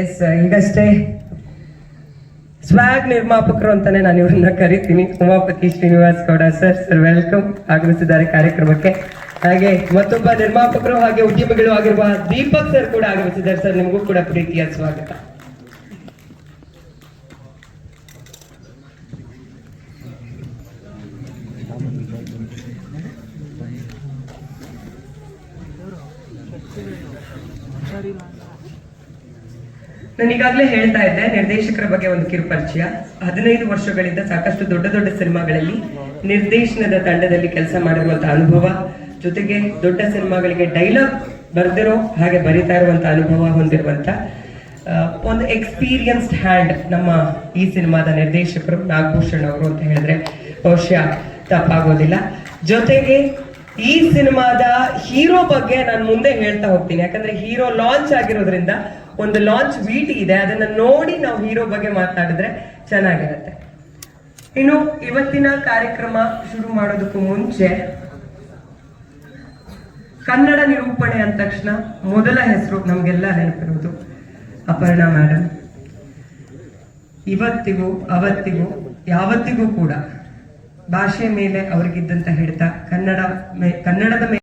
S ಈಗಷ್ಟೇ ಸ್ವಾಗ್ ನಿರ್ಮಾಪಕರು ಅಂತಾನೆ ನಾನು ಇವ್ರನ್ನ ಕರಿತೀನಿ. Umapathi Srinivas Gowda sir sir welcome ಆಗಮಿಸಿದ್ದಾರೆ ಕಾರ್ಯಕ್ರಮಕ್ಕೆ. ಹಾಗೆ ಮತ್ತೊಬ್ಬ ನಿರ್ಮಾಪಕರು ಹಾಗೆ ಉದ್ಯಮಿಗಳು ಆಗಿರುವ ದೀಪಕ್ ಸರ್ ಕೂಡ ಆಗಮಿಸಿದ್ದಾರೆ. ಸರ್ ನಿಮಗೂ ಕೂಡ ಪ್ರೀತಿಯ ಸ್ವಾಗತ. ನಾನು ಈಗಾಗಲೇ ಹೇಳ್ತಾ ಇದ್ದೆ, ನಿರ್ದೇಶಕರ ಬಗ್ಗೆ ಒಂದು ಕಿರುಪರಿಚಯ. ಹದಿನೈದು ವರ್ಷಗಳಿಂದ ಸಾಕಷ್ಟು ದೊಡ್ಡ ದೊಡ್ಡ ಸಿನಿಮಾಗಳಲ್ಲಿ ನಿರ್ದೇಶನದ ತಂಡದಲ್ಲಿ ಕೆಲಸ ಮಾಡಿರುವಂತಹ ಅನುಭವ, ಜೊತೆಗೆ ದೊಡ್ಡ ಸಿನಿಮಾಗಳಿಗೆ ಡೈಲಾಗ್ ಬರೆದಿರೋ ಹಾಗೆ ಬರಿತಾ ಇರುವಂತ ಅನುಭವ ಹೊಂದಿರುವಂತ ಒಂದು ಎಕ್ಸ್ಪೀರಿಯನ್ಸ್ಡ್ ಹ್ಯಾಂಡ್ ನಮ್ಮ ಈ ಸಿನಿಮಾದ ನಿರ್ದೇಶಕರು ನಾಗಭೂಷಣ್ ಅವರು ಅಂತ ಹೇಳಿದ್ರೆ ಬಹುಶಃ ತಪ್ಪಾಗೋದಿಲ್ಲ. ಜೊತೆಗೆ ಈ ಸಿನಿಮಾದ ಹೀರೋ ಬಗ್ಗೆ ನಾನು ಮುಂದೆ ಹೇಳ್ತಾ ಹೋಗ್ತೀನಿ. ಯಾಕಂದ್ರೆ ಹೀರೋ ಲಾಂಚ್ ಆಗಿರೋದ್ರಿಂದ ಒಂದು ಲಾಂಚ್ ವೀಟಿ ಇದೆ. ಅದನ್ನ ನೋಡಿ ನಾವು ಹೀರೋ ಬಗ್ಗೆ ಮಾತಾಡಿದ್ರೆ ಚೆನ್ನಾಗಿರುತ್ತೆ. ಇನ್ನು ಇವತ್ತಿನ ಕಾರ್ಯಕ್ರಮ ಶುರು ಮಾಡೋದಕ್ಕೂ ಮುಂಚೆ ಕನ್ನಡ ನಿರೂಪಣೆ ಅಂದ ತಕ್ಷಣ ಮೊದಲ ಹೆಸರು ನಮಗೆಲ್ಲ ನೆನಪಿರೋದು ಅಪರ್ಣಾ ಮೇಡಮ್ ಇವತ್ತಿಗೂ ಅವತ್ತಿಗೂ ಯಾವತ್ತಿಗೂ ಕೂಡ ಭಾಷೆ ಮೇಲೆ ಅವ್ರಿಗಿದ್ದಂತ ಹಿಡಿತ ಕನ್ನಡ ಕನ್ನಡದ